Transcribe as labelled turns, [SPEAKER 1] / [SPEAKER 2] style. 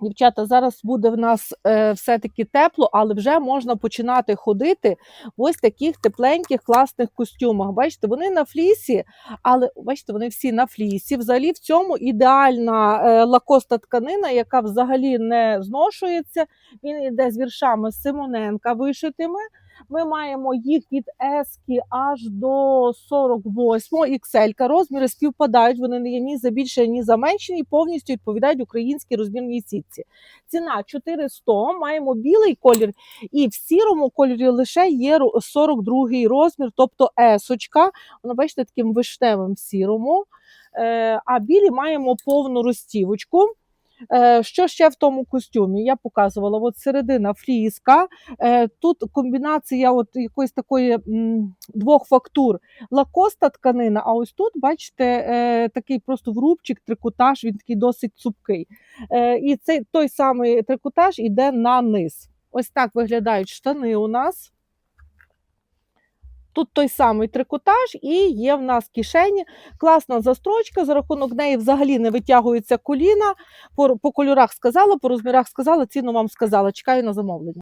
[SPEAKER 1] Дівчата, зараз буде в нас е, все-таки тепло, але вже можна починати ходити в ось таких тепленьких класних костюмах. Бачите, вони на флісі, але бачите, вони всі на флісі. Взагалі в цьому ідеальна е, лакоста тканина, яка взагалі не зношується. Він йде з віршами Симоненка вишитими. Ми маємо їх від S аж до 48 XL. Розміри співпадають, вони не є ні за більше, ні за менше, і повністю відповідають українській розмірній сітці. Ціна 400, маємо білий колір, і в сірому кольорі лише є 42 розмір, тобто есочка. Вона, бачите, таким вишневим сірому. Е, А білі маємо повну розтівочку. Е, Що ще в тому костюмі? Я показувала от середина фліска. Е, Тут комбінація от якоїсь такої двох фактур. Лакоста тканина, а ось тут, бачите, е, такий просто врубчик, трикотаж, він такий досить цупкий. І цей той самий трикотаж іде на низ. Ось так виглядають штани у нас. Тут той самий трикотаж і є в нас кишені. Класна застрочка, за рахунок неї взагалі не витягується коліна. По, по кольорах сказала, по розмірах сказала, ціну вам сказала. Чекаю на замовлення.